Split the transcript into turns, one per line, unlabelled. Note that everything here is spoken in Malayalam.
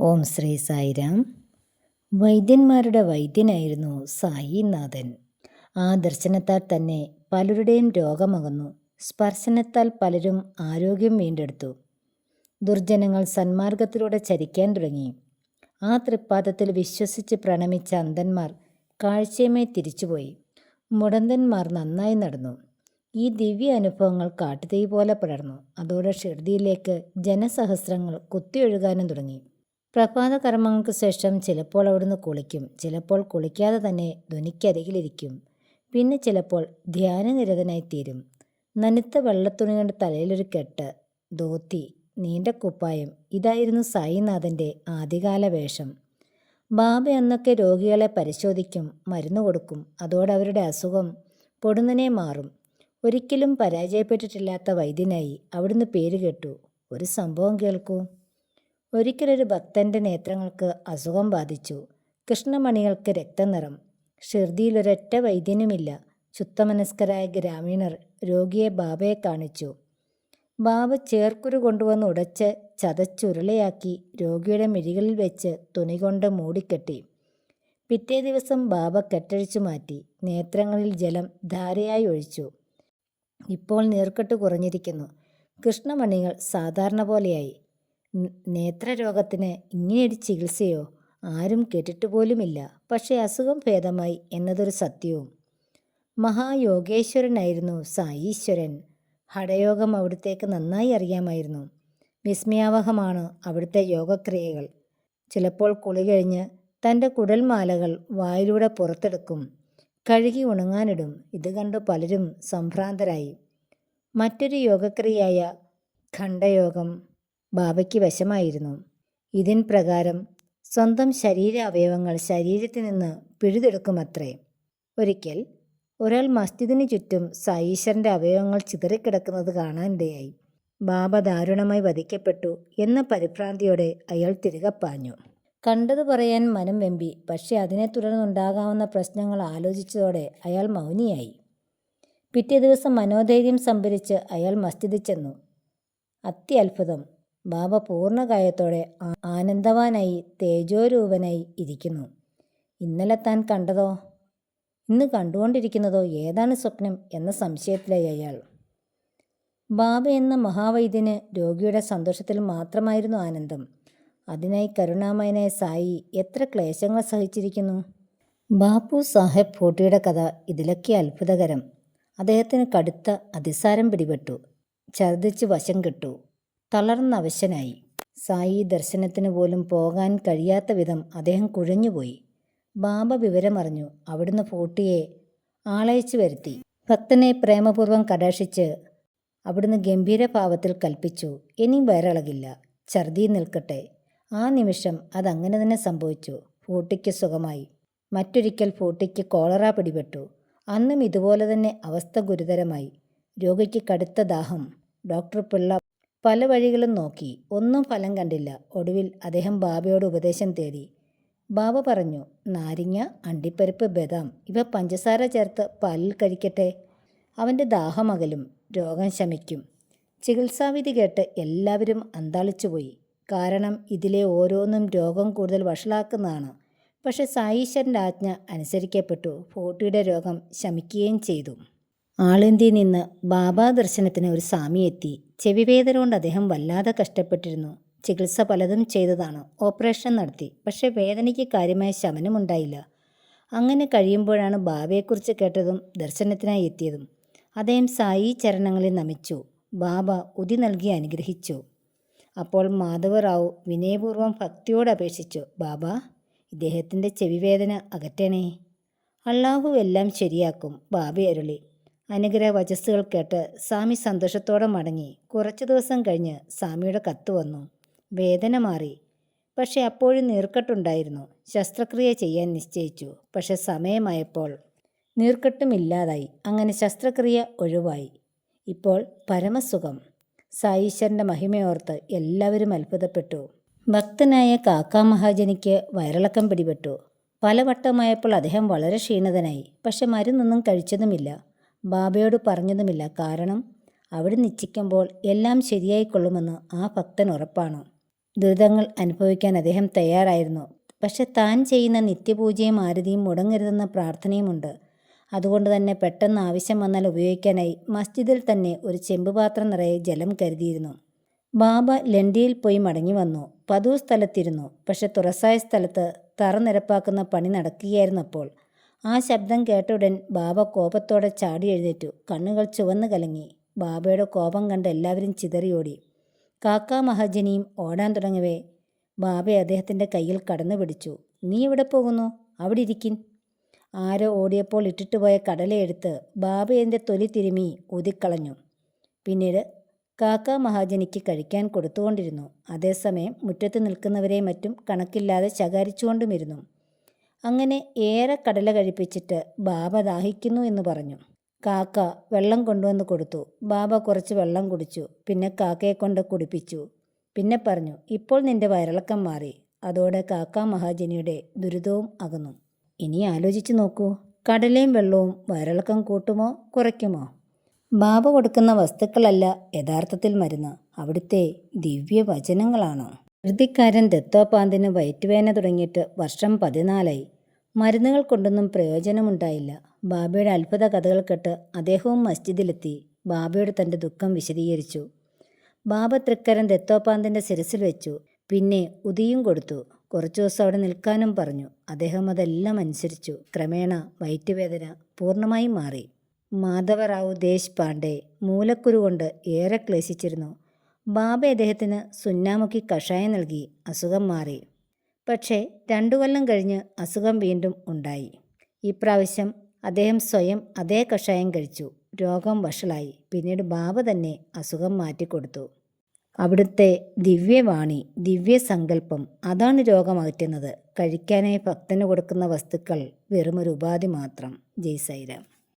ഓം ശ്രീ സായിരാം. വൈദ്യന്മാരുടെ വൈദ്യനായിരുന്നു സായിനാഥൻ. ആ ദർശനത്താൽ തന്നെ പലരുടെയും രോഗമകന്നു. സ്പർശനത്താൽ പലരും ആരോഗ്യം വീണ്ടെടുത്തു. ദുർജനങ്ങൾ സന്മാർഗത്തിലൂടെ ചരിക്കാൻ തുടങ്ങി. ആ തൃപ്പാദത്തിൽ വിശ്വസിച്ച് പ്രണമിച്ച അന്ധന്മാർ കാഴ്ചയുമായി തിരിച്ചുപോയി. മുടന്തന്മാർ നന്നായി നടന്നു. ഈ ദിവ്യ അനുഭവങ്ങൾ കാട്ടുതീ പോലെ പടർന്നു. അതോടെ ഷിർദിയിലേക്ക് ജനസഹസ്രങ്ങൾ കുത്തിയൊഴുകാനും തുടങ്ങി. പ്രഭാത കർമ്മങ്ങൾക്ക് ശേഷം ചിലപ്പോൾ അവിടുന്ന് കുളിക്കും. ചിലപ്പോൾ കുളിക്കാതെ തന്നെ ധ്വനിക്കരികിലിരിക്കും. പിന്നെ ചിലപ്പോൾ ധ്യാനനിരതനായിത്തീരും. നനുത്ത വെള്ളത്തുണി കൊണ്ട് തലയിലൊരു കെട്ട്. ധോത്തി നീണ്ട കുപ്പായം. ഇതായിരുന്നു സായിനാഥന്റെ ആദ്യകാല വേഷം. ബാബ അന്നൊക്കെ രോഗികളെ പരിശോധിക്കും മരുന്ന് കൊടുക്കും. അതോടെ അവരുടെ അസുഖം പൊടുന്നനെ മാറും. ഒരിക്കലും പരാജയപ്പെട്ടിട്ടില്ലാത്ത വൈദ്യനായി അവിടുന്ന് പേര് കേട്ടു. ഒരു സംഭവം കേൾക്കൂ. ഒരിക്കലൊരു ഭക്തന്റെ നേത്രങ്ങൾക്ക് അസുഖം ബാധിച്ചു. കൃഷ്ണമണികൾക്ക് രക്തനിറം ഷിർദിയിലൊരൊറ്റ വൈദ്യനുമില്ല. ശുദ്ധമനസ്കരായ ഗ്രാമീണർ രോഗിയെ ബാബയെ കാണിച്ചു. ബാബ ചേർക്കുരു കൊണ്ടുവന്ന് ഉടച്ച് ചതച്ചുരുളയാക്കി രോഗിയുടെ മിഴികളിൽ വെച്ച് തുണി കൊണ്ട് മൂടിക്കെട്ടി. പിറ്റേ ദിവസം ബാബ കെട്ടഴിച്ചു മാറ്റി. നേത്രങ്ങളിൽ ജലം ധാരയായി ഒഴിച്ചു. ഇപ്പോൾ നീർക്കെട്ട് കുറഞ്ഞിരിക്കുന്നു. കൃഷ്ണമണികൾ സാധാരണ പോലെയായി. നേത്രരോഗത്തിന് ഇങ്ങനെയൊരു ചികിത്സയോ ആരും കേട്ടിട്ട് പോലുമില്ല. പക്ഷേ അസുഖം ഭേദമായി എന്നതൊരു സത്യവും. മഹായോഗേശ്വരനായിരുന്നു സായീശ്വരൻ. ഹടയോഗം അവിടുത്തേക്ക് നന്നായി അറിയാമായിരുന്നു. വിസ്മയാവഹമാണ് അവിടുത്തെ യോഗക്രിയകൾ. ചിലപ്പോൾ കുളി കഴിഞ്ഞ് തന്റെ കുടൽമാലകൾ വായിലൂടെ പുറത്തെടുക്കും. കഴുകി ഉണങ്ങാനിടും. ഇത് കണ്ട് പലരും സംഭ്രാന്തരായി. മറ്റൊരു യോഗക്രിയയായ ഖണ്ഡയോഗം ബാബയ്ക്ക് വശമായിരുന്നു. ഇതിൻ പ്രകാരം സ്വന്തം ശരീര അവയവങ്ങൾ ശരീരത്തിൽ നിന്ന് പിഴുതെടുക്കുമത്രേ. ഒരിക്കൽ ഒരാൾ മസ്ജിദിന് ചുറ്റും സായീശ്വരന്റെ അവയവങ്ങൾ ചിതറിക്കിടക്കുന്നത് കാണാനിടയായി. ബാബ ദാരുണമായി വധിക്കപ്പെട്ടു എന്ന പരിഭ്രാന്തിയോടെ അയാൾ തിരികെ പാഞ്ഞു. കണ്ടത് പറയാൻ മനം വെമ്പി പക്ഷെ അതിനെ തുടർന്നുണ്ടാകാവുന്ന പ്രശ്നങ്ങൾ ആലോചിച്ചതോടെ അയാൾ മൗനിയായി. പിറ്റേ ദിവസം മനോധൈര്യം സംഭരിച്ച് അയാൾ മസ്ജിദിൽ ചെന്നു. അത്യത്ഭുതം. ബാബ പൂർണകായത്തോടെ ആനന്ദവാനായി തേജോരൂപനായി ഇരിക്കുന്നു. ഇന്നലെ താൻ കണ്ടതോ? ഇന്ന് കണ്ടുകൊണ്ടിരിക്കുന്നതോ ഏതാണ് സ്വപ്നം എന്ന സംശയത്തിലായി അയാൾ. ബാബ എന്ന മഹാവൈദ്യന് രോഗിയുടെ സന്തോഷത്തിൽ മാത്രമായിരുന്നു ആനന്ദം. അതിനായി കരുണാമയനായ സായി എത്ര ക്ലേശങ്ങൾ സഹിച്ചിരിക്കുന്നു? ബാപ്പു സാഹേബ് ഫോട്ടിയുടെ കഥ ഇതിലൊക്കെ അത്ഭുതകരം. അദ്ദേഹത്തിന് കടുത്ത അതിസാരം പിടിപെട്ടു. ഛർദ്ദിച്ച് വശം കെട്ടു. തളർന്ന അവശനായി സായി ദർശനത്തിന് പോലും പോകാൻ കഴിയാത്ത വിധം അദ്ദേഹം കുഴഞ്ഞുപോയി. ബാബ വിവരമറിഞ്ഞു. അവിടുന്ന് ഫോട്ടിയെ ആളയച്ചു വരുത്തി. ഭക്തനെ പ്രേമപൂർവം കടാക്ഷിച്ച് അവിടുന്ന് ഗംഭീരഭാവത്തിൽ കൽപ്പിച്ചു. ഇനി വയറിളകില്ല. ഛർദി നിൽക്കട്ടെ. ആ നിമിഷം അതങ്ങനെ തന്നെ സംഭവിച്ചു. ഫൂട്ടിക്ക് സുഖമായി. മറ്റൊരിക്കൽ ഫൂട്ടിക്ക് കോളറ പിടിപെട്ടു. അന്നും ഇതുപോലെ തന്നെ അവസ്ഥ ഗുരുതരമായി. രോഗിക്ക് കടുത്ത ദാഹം. ഡോക്ടർ പിള്ള പല വഴികളും നോക്കി. ഒന്നും ഫലം കണ്ടില്ല. ഒടുവിൽ അദ്ദേഹം ബാബയോട് ഉപദേശം തേടി. ബാബ പറഞ്ഞു നാരിങ്ങ അണ്ടിപ്പരിപ്പ് ബദാം ഇവ പഞ്ചസാര ചേർത്ത് പാലിൽ കഴിക്കട്ടെ. അവന്റെ ദാഹമകലും രോഗം ശമിക്കും. ചികിത്സാവിധി കേട്ട് എല്ലാവരും അന്താളിച്ചുപോയി. കാരണം ഇതിലെ ഓരോന്നും രോഗം കൂടുതൽ വഷളാക്കുന്നതാണ്. പക്ഷെ സായീശ്വരന്റെ ആജ്ഞ അനുസരിക്കപ്പെട്ടു. ഫോട്ടിയുടെ രോഗം ശമിക്കുകയും ചെയ്തു. ആളിന്ത്യയിൽ നിന്ന് ബാബാ ദർശനത്തിന് ഒരു സ്വാമി എത്തി. ചെവിവേദന കൊണ്ട് അദ്ദേഹം വല്ലാതെ കഷ്ടപ്പെട്ടിരുന്നു. ചികിത്സ പലതും ചെയ്തതാണ്. ഓപ്പറേഷൻ നടത്തി. പക്ഷേ വേദനയ്ക്ക് കാര്യമായ ശമനമുണ്ടായില്ല അങ്ങനെ കഴിയുമ്പോഴാണ് ബാബയെക്കുറിച്ച് കേട്ടതും ദർശനത്തിനായി എത്തിയതും. അദ്ദേഹം സായി ചരണങ്ങളിൽ നമിച്ചു. ബാബ ഉതി നൽകി അനുഗ്രഹിച്ചു. അപ്പോൾ മാധവറാവു വിനയപൂർവം ഭക്തിയോട് അപേക്ഷിച്ചു. ബാബ ഇദ്ദേഹത്തിന്റെ ചെവിവേദന അകറ്റണേ. അള്ളാഹു എല്ലാം ശരിയാക്കും. ബാബ അരുളി. അനുഗ്രഹ വചസ്സുകൾ കേട്ട് സ്വാമി സന്തോഷത്തോടെ മടങ്ങി. കുറച്ചു ദിവസം കഴിഞ്ഞ് സ്വാമിയുടെ കത്ത് വന്നു. വേദന മാറി. പക്ഷെ അപ്പോഴും നീർക്കെട്ടുണ്ടായിരുന്നു. ശസ്ത്രക്രിയ ചെയ്യാൻ നിശ്ചയിച്ചു. പക്ഷെ സമയമായപ്പോൾ നീർക്കെട്ടുമില്ലാതായി. അങ്ങനെ ശസ്ത്രക്രിയ ഒഴിവായി. ഇപ്പോൾ പരമസുഖം. സായീശ്വരന്റെ മഹിമയോർത്ത് എല്ലാവരും അത്ഭുതപ്പെട്ടു. ഭക്തനായ കാക്കാ മഹാജനിക്ക് വയറിളക്കം പിടിപെട്ടു. പലവട്ടമായപ്പോൾ അദ്ദേഹം വളരെ ക്ഷീണിതനായി. പക്ഷെ മരുന്നൊന്നും കഴിച്ചതുമില്ല. ബാബയോട് പറഞ്ഞതുമില്ല. കാരണം അവിടെ നിശ്ചിക്കുമ്പോൾ എല്ലാം ശരിയായിക്കൊള്ളുമെന്ന് ആ ഭക്തൻ ഉറപ്പാണ്. ദുരിതങ്ങൾ അനുഭവിക്കാൻ അദ്ദേഹം തയ്യാറായിരുന്നു. പക്ഷെ താൻ ചെയ്യുന്ന നിത്യപൂജയും ആരതിയും മുടങ്ങരുതെന്ന പ്രാർത്ഥനയുമുണ്ട്. അതുകൊണ്ട് തന്നെ പെട്ടെന്ന് ആവശ്യം വന്നാൽ ഉപയോഗിക്കാനായി മസ്ജിദിൽ തന്നെ ഒരു ചെമ്പുപാത്രം നിറയെ ജലം കരുതിയിരുന്നു. ബാബ ലണ്ടിയിൽ പോയി മടങ്ങി വന്നു. പതിവ് സ്ഥലത്തിരുന്നു. പക്ഷെ തുറസായ സ്ഥലത്ത് തറ നിരപ്പാക്കുന്ന പണി നടക്കുകയായിരുന്നു അപ്പോൾ ആ ശബ്ദം കേട്ടുടൻ ബാബ കോപത്തോടെ ചാടി എഴുന്നേറ്റു. കണ്ണുകൾ ചുവന്നു കലങ്ങി. ബാബയുടെ കോപം കണ്ട് എല്ലാവരും ചിതറിയോടി കാക്ക മഹാജനിയും ഓടാൻ തുടങ്ങവേ. ബാബയെ അദ്ദേഹത്തിന്റെ കയ്യിൽ കടന്നു പിടിച്ചു. നീ എവിടെ പോകുന്നു? അവിടെ ഇരിക്കിൻ. ആരോ ഓടിയപ്പോൾ ഇട്ടിട്ട് പോയ കടലയെടുത്ത് ബാബ എന്റെ തൊലി തിരുമി ഊതിക്കളഞ്ഞു. പിന്നീട് കാക്ക മഹാജനിക്ക് കഴിക്കാൻ കൊടുത്തുകൊണ്ടിരുന്നു. അതേസമയം മുറ്റത്ത് നിൽക്കുന്നവരെ മറ്റും കണക്കില്ലാതെ ശകാരിച്ചുകൊണ്ടുമിരുന്നു. അങ്ങനെ ഏറെ കടല കഴിപ്പിച്ചിട്ട് ബാബ ദാഹിക്കുന്നു എന്ന് പറഞ്ഞു. കാക്ക വെള്ളം കൊണ്ടുവന്ന് കൊടുത്തു. ബാബ കുറച്ച് വെള്ളം കുടിച്ചു. പിന്നെ കാക്കയെ കൊണ്ട് കുടിപ്പിച്ചു. പിന്നെ പറഞ്ഞു ഇപ്പോൾ നിന്റെ വയറിളക്കം മാറി. അതോടെ കാക്ക മഹാജനിയുടെ ദുരിതവും അകന്നു. ഇനി ആലോചിച്ചു നോക്കൂ. കടലയും വെള്ളവും വയറിളക്കം കൂട്ടുമോ കുറയ്ക്കുമോ ബാബ കൊടുക്കുന്ന വസ്തുക്കളല്ല യഥാർത്ഥത്തിൽ മരുന്ന്. അവിടുത്തെ ദിവ്യവചനങ്ങളാണ്. കൃതിക്കാരൻ ദത്തോപാന്തിന് വയറ്റുവേന തുടങ്ങിയിട്ട് വർഷം പതിനാലായി. മരുന്നുകൾ കൊണ്ടൊന്നും പ്രയോജനമുണ്ടായില്ല. ബാബയുടെ അത്ഭുത കഥകൾ കേട്ട് അദ്ദേഹവും മസ്ജിദിലെത്തി. ബാബയോട് തന്റെ ദുഃഖം വിശദീകരിച്ചു. ബാബ തൃക്കരൻ ദത്തോപാന്തിന്റെ ശിരസിൽ വെച്ചു. പിന്നെ ഉതിയും കൊടുത്തു. കുറച്ചു ദിവസം അവിടെ നിൽക്കാനും പറഞ്ഞു. അദ്ദേഹം അതെല്ലാം അനുസരിച്ചു. ക്രമേണ വയറ്റുവേദന പൂർണമായും മാറി. മാധവറാവു ദേശ് പാണ്ഡെ മൂലക്കുരു കൊണ്ട് ഏറെ ക്ലേശിച്ചിരുന്നു. ബാബ അദ്ദേഹത്തിന് സുന്നാമുക്കി കഷായം നൽകി അസുഖം മാറി. പക്ഷേ രണ്ടു കൊല്ലം കഴിഞ്ഞ് അസുഖം വീണ്ടും ഉണ്ടായി. ഇപ്രാവശ്യം അദ്ദേഹം സ്വയം അതേ കഷായം കഴിച്ചു. രോഗം വഷളായി. പിന്നീട് ബാബ തന്നെ അസുഖം മാറ്റിക്കൊടുത്തു. അവിടുത്തെ ദിവ്യവാണി ദിവ്യസങ്കല്പം അതാണ് രോഗമകറ്റുന്നത് കഴിക്കാനായി ഭക്തന് കൊടുക്കുന്ന വസ്തുക്കൾ വെറുമൊരു ഉപാധി മാത്രം. ജയ് സൈറാം